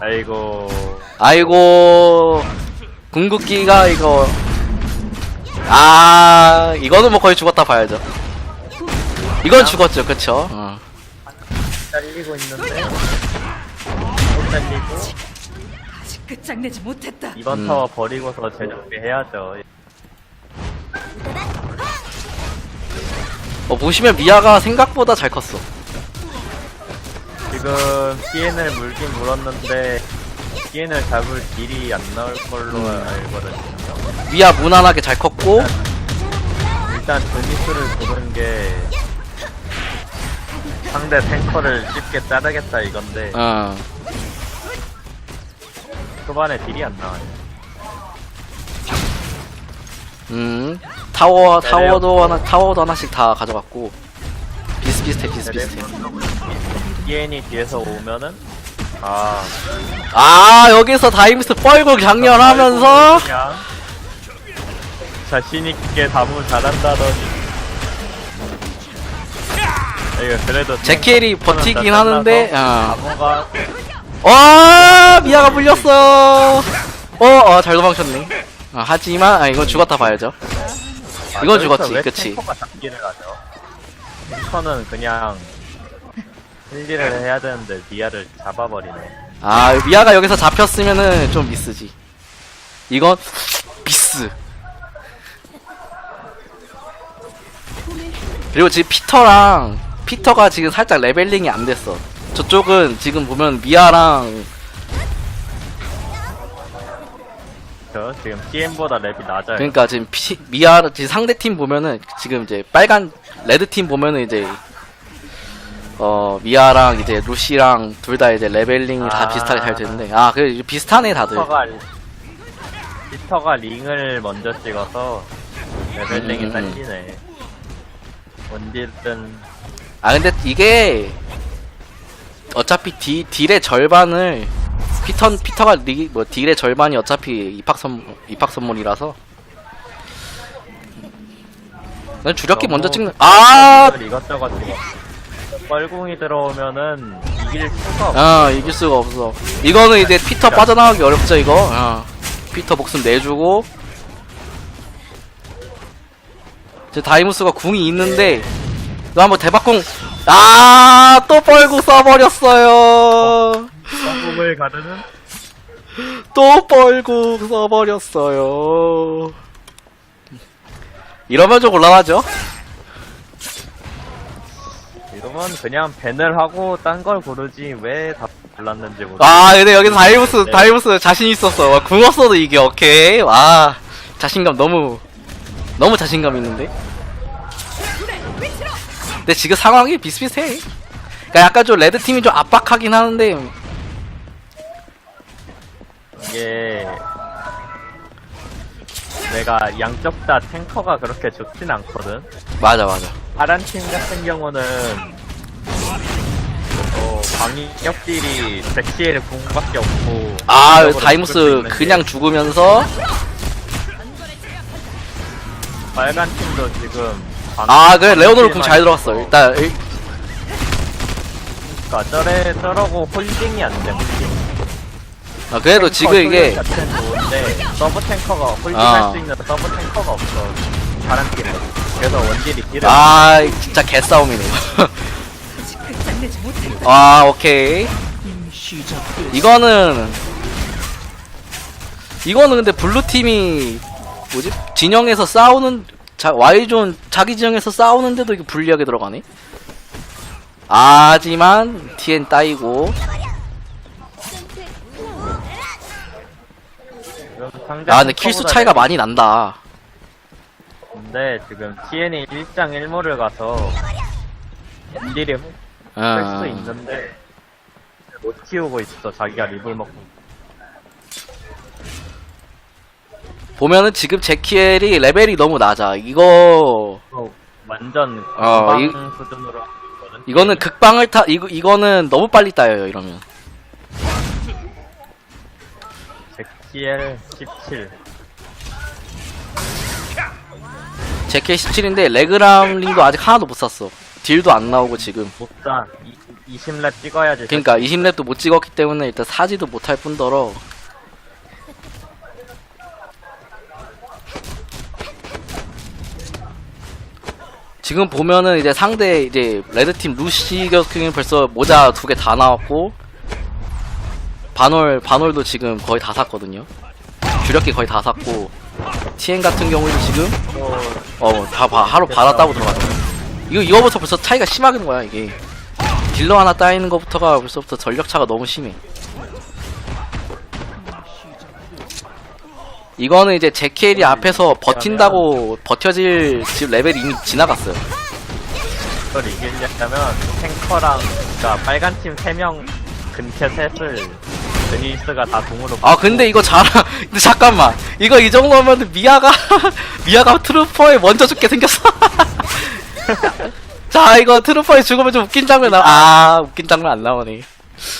아이고. 아이고. 궁극기가 이거. 아 이거는 뭐 거의 죽었다 봐야죠. 이건 죽었죠 그쵸? 어. 잘리고 있는데. 못 잘리고. 아직 끝장내지 못했다. 이번 음. 타워 버리고서 재정비 해야죠. 어, 보시면 미아가 생각보다 잘 컸어 지금 PN을 물긴 물었는데 PN을 잡을 딜이 안 나올 걸로 음. 알거든요. 미아 무난하게 잘 컸고. 일단 드니스를 고른 게 상대 탱커를 쉽게 자르겠다 이건데 어. 초반에 딜이 안 나와요. 음. 타워 타워도 하나 타워도 하나씩 다 가져갔고. 비슷비슷해 비슷비슷해 PN이 뒤에서 오면은? 아. 아 여기서 다이브스 뻘고 장렬하면서? 그냥 자신 있게 다무 잘한다더니. 이거 그래도 제켈이 버티긴 하는데 어. 다무가 와 미아가 물렸어. 어잘 도망쳤네. 아, 하지만 아 이건 죽었다 봐야죠. 이건 죽었지, 왜 그치. 탱커가 잡기를 하죠? 탱커는 그냥 힐리를 해야 되는데 미아를 잡아버리네. 아 미아가 여기서 잡혔으면은 좀 미스지. 이건 미스. 그리고 지금 피터랑 피터가 지금 살짝 레벨링이 안 됐어. 저쪽은 지금 보면 미아랑 저 지금 TM보다 랩이 낮아요. 그러니까 지금 피, 미아 지금 상대 팀 보면은 지금 이제 빨간 레드 팀 보면은 이제 어 미아랑 이제 루시랑 둘 다 이제 레벨링이 다 아. 비슷하게 잘 되는데. 아 그래 비슷하네 다들. 피터가 피터가 링을 먼저 찍어서 레벨링이 음. 딸리네. 원딜은 아 근데 이게 어차피 디, 딜의 절반을 피터 피터가 리, 뭐 딜의 절반이 어차피 입학 선 입학 선물이라서. 난 주력기 먼저 찍는 아! 이것저것 찍어 뻘궁이 들어오면은 이길 수가 없어. 아 이길 수가 없어. 이거는 이제 피터 빠져나가기 어렵죠 이거? 어. 피터 목숨 내주고. 이제 다이무스가 궁이 있는데 너 한번 대박궁. 아또 뻘궁 써버렸어요. 성공을 가르는? 또 뻘궁 써버렸어요. 이러면 좀 곤란하죠 이러면 그냥 밴을 하고 딴 걸 고르지 왜 다 골랐는지 모르겠어. 아 근데 여기서 다이무스 네. 다이무스 자신 있었어. 와, 궁 없어도 이게 오케이. 와 자신감 너무 너무 자신감 있는데? 근데 지금 상황이 비슷비슷해. 그러니까 약간 좀 레드 팀이 좀 압박하긴 하는데. 이게 내가 양쪽 다 탱커가 그렇게 좋진 않거든. 맞아 맞아. 파란 팀 같은 경우는 어, 방위격딜이 백시엘 궁밖에 없고 아 다이무스 그냥 죽으면서? 게 빨간 팀도 지금 아 그래. 레오노르 궁잘 들어갔어. 일단 일- 그러니까 저래 저러고 홀딩이 안돼 홀딩. 아, 그래도 지금 이게 좋은데 서브 탱커가 홀딩할 아. 수 있는 서브 탱커가 없어. 팀에 그래서 원딜이 길을 아 진짜 개싸움이네 아 오케이 이거는 이거는 근데 블루 팀이 뭐지 진영에서 싸우는 자 Y존 자기 진영에서 싸우는데도 이게 불리하게 들어가네. 하지만 TN 따이고 아 근데 킬수 차이가 많이 난다. 근데 지금 TN이 1장 1모를 가서 원딜이 할 수도 어. 있는데 못 키우고 있어 자기가 립을 먹고 보면은 지금 제키엘이 레벨이 너무 낮아. 이거 어, 완전 어, 이- 수준으로 하고 있거든. 이거는 극방을 타 이거 이거는 너무 빨리 따요 이러면. 제키엘 17 제키엘 17인데 레그람 링도 아직 하나도 못 샀어. 딜도 안 나오고 지금. 못사 20렙 찍어야지. 그러니까 20렙도 못 찍었기 때문에 일단 사지도 못할 뿐더러 지금 보면은 이제 상대 이제 레드팀 루시 같은 벌써 모자 두 개 다 나왔고 반월 반월도 지금 거의 다 샀거든요. 주력기 거의 다 샀고 TN 같은 경우에도 지금 어 다 하루 받았다고 들어가죠. 이거 이거부터 벌써 차이가 심하게 거야 이게. 딜러 하나 따이는 것부터가 벌써부터 전력차가 너무 심해. 이거는 이제 제키엘이 앞에서 버틴다고 버텨질 지금 레벨이 이미 지나갔어요. 그걸 이기려면 탱커랑 그러니까 빨간 팀 3명 근캐 셋을 드니스가 다 동으로 아 근데 이거 잘 근데 잠깐만 이거 이 정도면 미아가 미아가 트루퍼에 먼저 죽게 생겼어. 자 이거 트루퍼에 죽으면 좀 웃긴 장면 나. 아 웃긴 장면 안 나오네.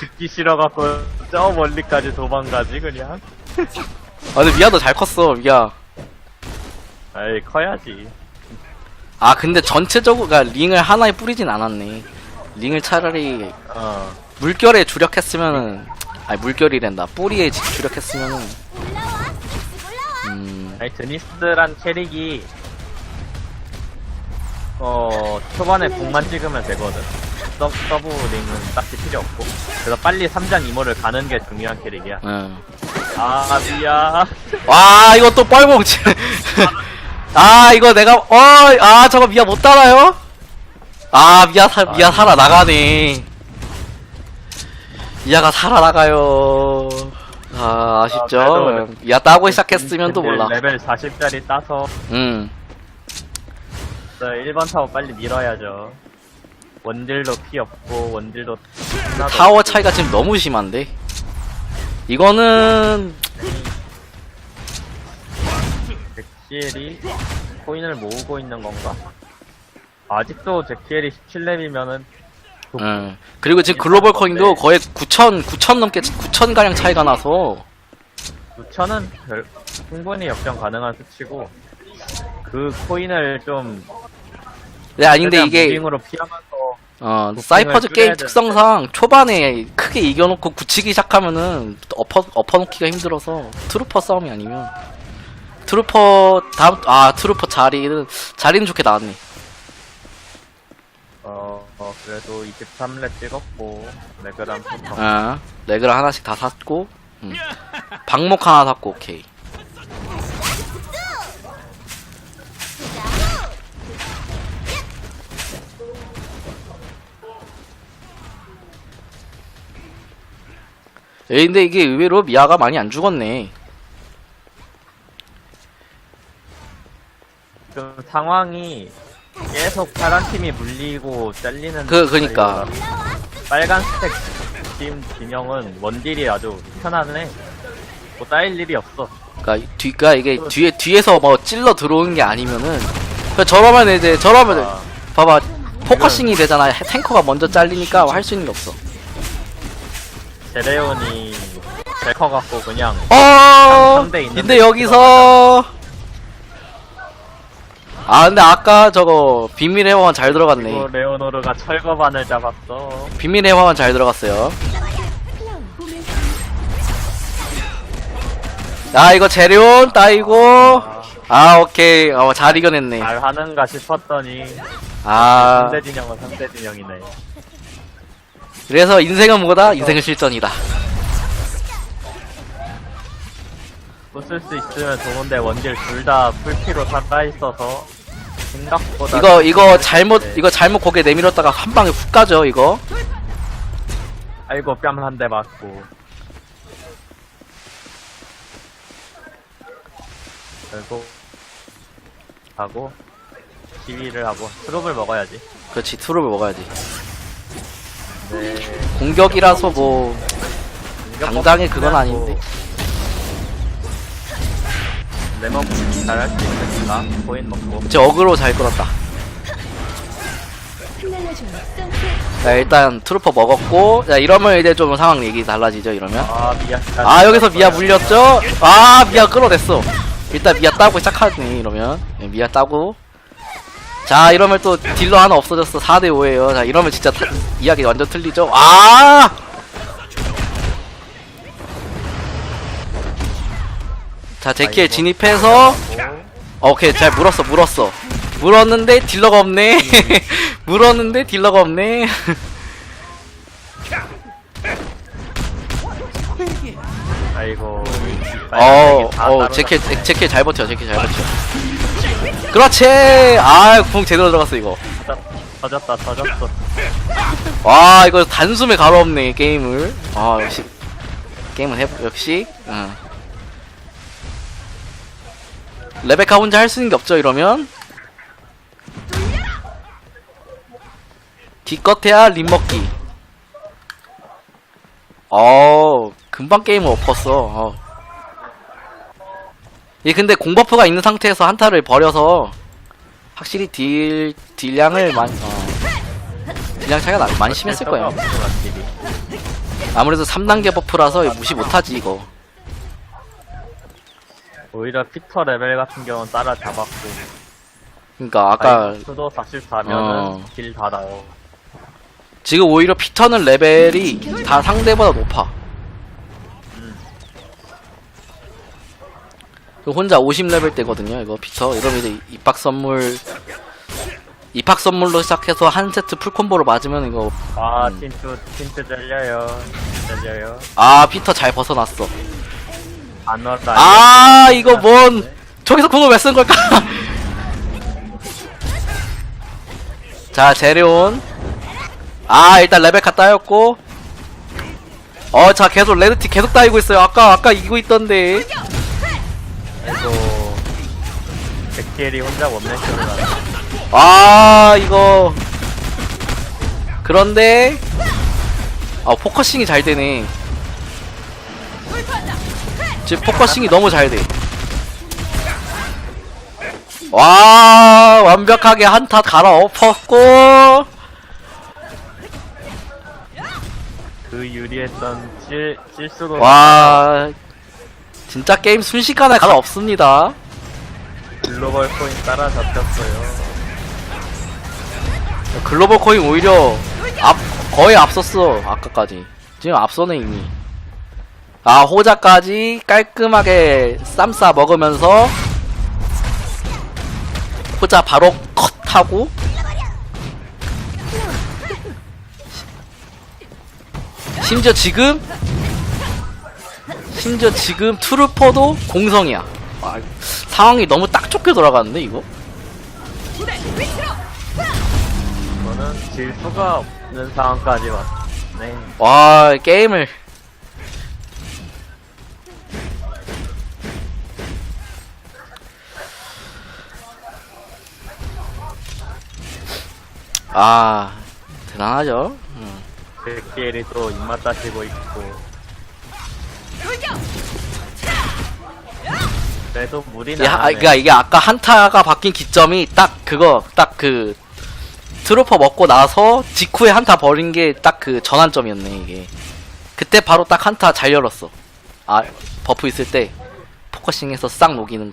듣기 싫어갖고 저 멀리까지 도망가지 그냥 아 근데 미아도 잘 컸어 미아. 아이 커야지 아 근데 전체적으로 그러니까 링을 하나에 뿌리진 않았네. 링을 차라리 어 물결에 주력했으면은 아니 물결이란다 뿌리에 지- 주력했으면은 음 아니 드니스란 캐릭이 어 초반에 궁만 찍으면 되거든. 서, 서브 링은 딱히 필요 없고. 그래서 빨리 3장 이모를 가는 게 중요한 캐릭이야. 응. 아 미야. 와 이거 또 뻘봉 치 아 이거 내가 어아 저거 미아 못 따라요? 아 미아 사 미아. 살아 나가네. 미아가 살아 나가요. 아 아쉽죠? 아, 그래도 미아 따고 시작했으면 또 몰라. 레벨 40짜리 따서 음 1번 타워 빨리 밀어야죠 원딜도 피 없고 원딜도 하나도 타워 없고. 차이가 지금 너무 심한데 이거는 제키엘이 코인을 모으고 있는 건가? 아직도 제키엘이 17렙이면은 음. 그리고 지금 글로벌 코인도 거의 9천 9천 넘게 9천 가량 차이가 나서 9천은 별, 충분히 역전 가능한 수치고 그 코인을 좀 네, 아닌데 이게 무빙으로 피하면서 어 사이퍼즈 게임. 특성상 초반에 크게 이겨놓고 굳히기 시작하면은 엎어 엎어놓기가 힘들어서 트루퍼 싸움이 아니면 트루퍼 다음 아 트루퍼 자리는 자리는 좋게 나왔네. 어, 어 그래도 23렙 찍었고 레그람 포터 아 레그를 하나씩 다 샀고 음. 방목 하나 샀고 오케이. 에 근데 이게 의외로 미아가 많이 안 죽었네. 좀 상황이 계속 파란 팀이 물리고 잘리는 그- 그니까. 사이라 빨간 스택 팀 진영은 원딜이 아주 편안해. 뭐 따일 일이 없어. 그러니까 뒤가 이게 뒤에 뒤에서 뭐 찔러 들어오는 게 아니면은 그 저러면 이제 저러면 아, 봐봐 포커싱이 되잖아. 탱커가 먼저 잘리니까 할 수 있는 게 없어 제레온이 제커 갖고 그냥 어 상대 있는데 근데 여기서 아. 근데 아까 저거 비밀의 화만 잘 그리고 들어갔네. 레오노르가 철거반을 잡았어. 비밀의 화만 잘 들어갔어요. 야 이거 재료온 따이고. 아 오케이. 어, 잘 이겨냈네. 잘 하는가 싶었더니 아. 상대 진영은 상대 진영이네 그래서 인생은 뭐다? 인생은 실전이다. 부술 수 있으면 좋은데 원딜 둘 다 풀피로 살아있어서 생각보다 이거 이거 잘못 네. 이거 잘못 고개 내밀었다가 한 방에 훅 가죠 이거? 아이고 뺨 한 대 맞고. 결국 하고 시위를 하고 트롭을 먹어야지. 그렇지 트롭을 먹어야지. 네 공격이라서 뭐 당장에 그건 아닌데. 레몬 잘할 수 있으니까 코인 먹고. 그치 어그로 잘 끌었다. 자 일단 트루퍼 먹었고 자 이러면 이제 좀 상황 얘기 달라지죠 이러면? 아 미야 아 여기서 미아 물렸죠? 아 미아 끌어냈어. 일단 미아 따고 시작하네 이러면. 네, 미아 따고 자 이러면 또 딜러 하나 없어졌어. 4대5에요. 자 이러면 진짜 타, 이야기 완전 틀리죠? 아! 자, 제키에 진입해서 어, 오케이 잘 물었어 물었어. 물었는데 딜러가 없네. 물었는데 딜러가 없네. 아이고. 어, 다 어, 제키, 제키 잘 버텨, 제키 잘 버텨. 그렇지! 아, 궁 제대로 들어갔어, 이거. 터졌다, 터졌어. 와, 이거 단숨에 가로없네, 게임을. 아, 역시. 게임은 해, 역시, 응. 레베카 혼자 할 수 있는 게 없죠, 이러면. 기껏해야 립 먹기. 어, 금방 게임을 엎었어. 어. 이 근데 공버프가 있는 상태에서 한타를 버려서 확실히 딜 딜량을 많이 어, 딜량 차이가 나, 많이 심했을 거예요. 아무래도 3단계 버프라서 무시 못하지 이거. 오히려 피터 레벨 같은 경우는 따라잡았고. 그러니까 아까 수도 44면은 어. 딜 달아요. 지금 오히려 피터는 레벨이 다 상대보다 높아. 혼자 50레벨 때거든요, 이거 피터. 이러면 이제 입학 선물, 입학 선물로 시작해서 한 세트 풀콤보로 맞으면 이거, 아, 음. 틴트, 틴트 잘려요. 잘려요. 아, 피터 잘 벗어났어. 안 왔다. 아, 이거 뭔, 저기서 궁을 왜쓴 걸까? 자, 제레온. 아, 일단 레베카 따였고. 어, 자, 계속 레드티 계속 따이고 있어요. 아까, 아까 이기고 있던데. 아이고. 백키엘이 혼자 원맨 쇼를 하네. 아, 이거. 그런데. 아, 포커싱이 잘 되네. 지금 포커싱이 너무 잘 돼. 와, 완벽하게 한타 갈아엎었고. 그 유리했던 실, 실수로. 와, 진짜 게임 순식간에 갈아엎습니다. 글로벌 코인 따라잡혔어요. 글로벌 코인 오히려 앞 거의 앞섰어 아까까지 지금 앞서네 이미 아 호자까지 깔끔하게 쌈싸 먹으면서 호자 바로 컷하고 심지어 지금 심지어 지금 트루퍼도 공성이야 아, 상황이 너무 딱 좋게 돌아가는데 이거 저는 질 수가 없는 상황까지 왔네. 와 게임을 아 대단하죠 음. 백키엘이 또 입맛 다시고 있고. 그래도 무리는 야, 아, 안. 그러니까 이게 아까 한타가 바뀐 기점이 딱 그거 딱 그 트루퍼 먹고 나서 직후에 한타 버린 게 딱 그 전환점이었네 이게 그때 바로 딱 한타 잘 열었어 아 버프 있을 때 포커싱해서 싹 녹이는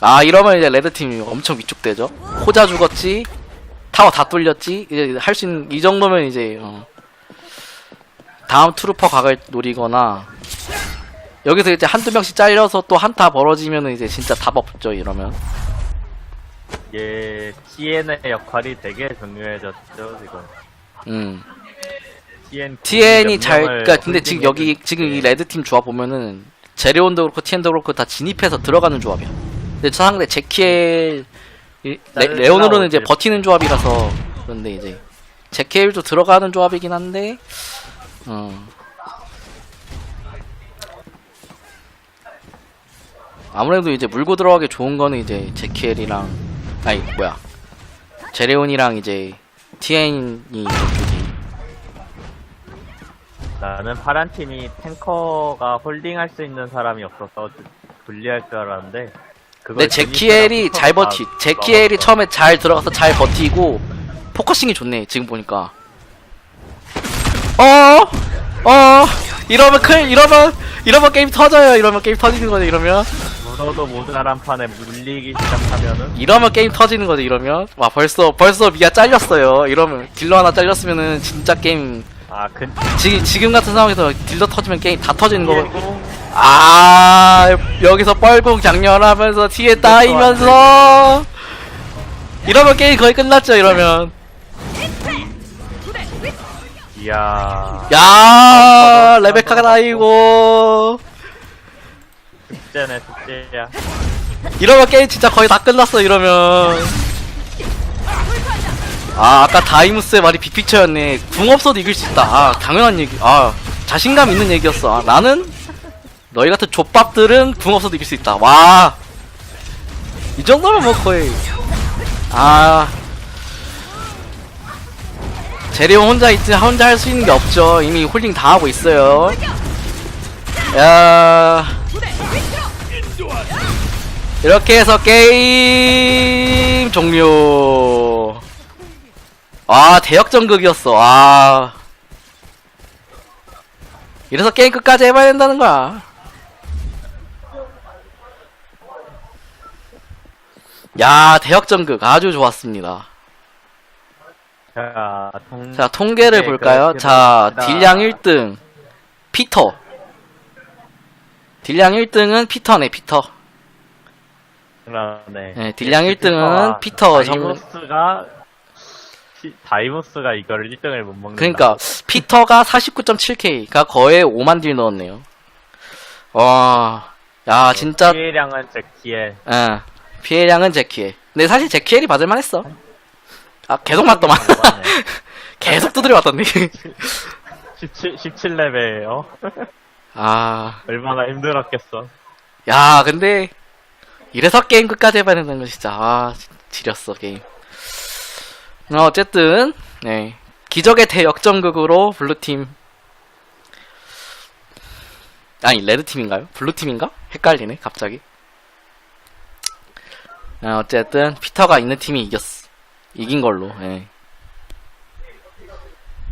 거아 이러면 이제 레드팀이 엄청 위축되죠 호자 죽었지 타워 다 뚫렸지 이제 할 수 있는 이 정도면 이제 어. 다음 트루퍼 각을 노리거나 여기서 이제 한두 명씩 잘려서 또 한타 벌어지면은 이제 진짜 답 없죠 이러면. 이게 TN의 역할이 되게 중요해졌죠 지금. 음. TN TN이 잘 그니까 근데 지금 여기 지금 이때 레드팀 조합 보면은 제레온도 그렇고 TN도 그렇고 다 진입해서 들어가는 조합이야. 근데 저 상대 제키엘 이- 레, 레온으로는 이제. 버티는 조합이라서 그런데 이제 제키엘도 들어가는 조합이긴 한데 어 아무래도 이제 물고 들어가기 좋은 거는 이제 제키엘이랑 아니 뭐야 제레온이랑 이제 TN이 이쪽이 나는 파란 팀이 탱커가 홀딩할 수 있는 사람이 없어서 불리할 줄 알았는데. 근데 제키엘이 잘 버티 제키엘이 처음에 잘 들어가서 잘 버티고 포커싱이 좋네 지금 보니까 어? 어? 이러면 큰 이러면 이러면 게임 터져요 이러면 게임 터지는 거네 이러면 딜러도 모자란 판에 물리기 시작하면은 이러면 게임 터지는 거죠 이러면? 와 벌써 벌써 미아 잘렸어요. 이러면 딜러 하나 잘렸으면은 진짜 게임 아 근. 지, 지금 같은 상황에서 딜러 터지면 게임 다 터지는 거. 고 아 여기서 뻘궁 장렬하면서 뒤에 따이면서 이러면 게임 거의 끝났죠 이러면. 이야. 야 레베카가 따이고 숙제네 숙제야. 이러면 게임 진짜 거의 다 끝났어 이러면. 아 아까 다이무스의 말이 빅픽처였네. 궁 없어도 이길 수 있다. 아 당연한 얘기 아 자신감 있는 얘기였어. 아, 나는 너희 같은 족밥들은 궁 없어도 이길 수 있다. 와. 이 정도면 뭐 거의. 아. 제리온 혼자 있지 혼자 할 수 있는 게 없죠. 이미 홀딩 다 하고 있어요. 야 이렇게 해서 게임 종료. 아 대역전극이었어. 아 이래서 게임 끝까지 해봐야 된다는 거야. 야 대역전극 아주 좋았습니다. 자, 통... 자 통계를 네, 볼까요? 자. 딜량 1등 피터. 딜량 1등은 피터네 피터. 그러네. 네, 딜량 1등은 피터 정- 다이무스가 피- 다이무스가 이거를 1등을 못 먹는다. 그러니까 피터가 49.7K가 거의 5만 딜 넣었네요. 와, 야 진짜 피해량은 제키에 예, 피해량은 제키엘. 근데 사실 제키엘이 받을 만 했어. 아 계속 맞더만. 계속 두드려 맞던데. 17 17레벨이에요. 아, 얼마나 힘들었겠어. 야 근데 이래서 게임 끝까지 해봐야 된다는 거 진짜 아 지- 지렸어 게임. 어, 어쨌든 네 기적의 대역전극으로 블루 팀 아니 레드 팀인가요? 블루 팀인가? 헷갈리네 갑자기. 아, 어쨌든 피터가 있는 팀이 이겼어. 이긴 걸로. 예.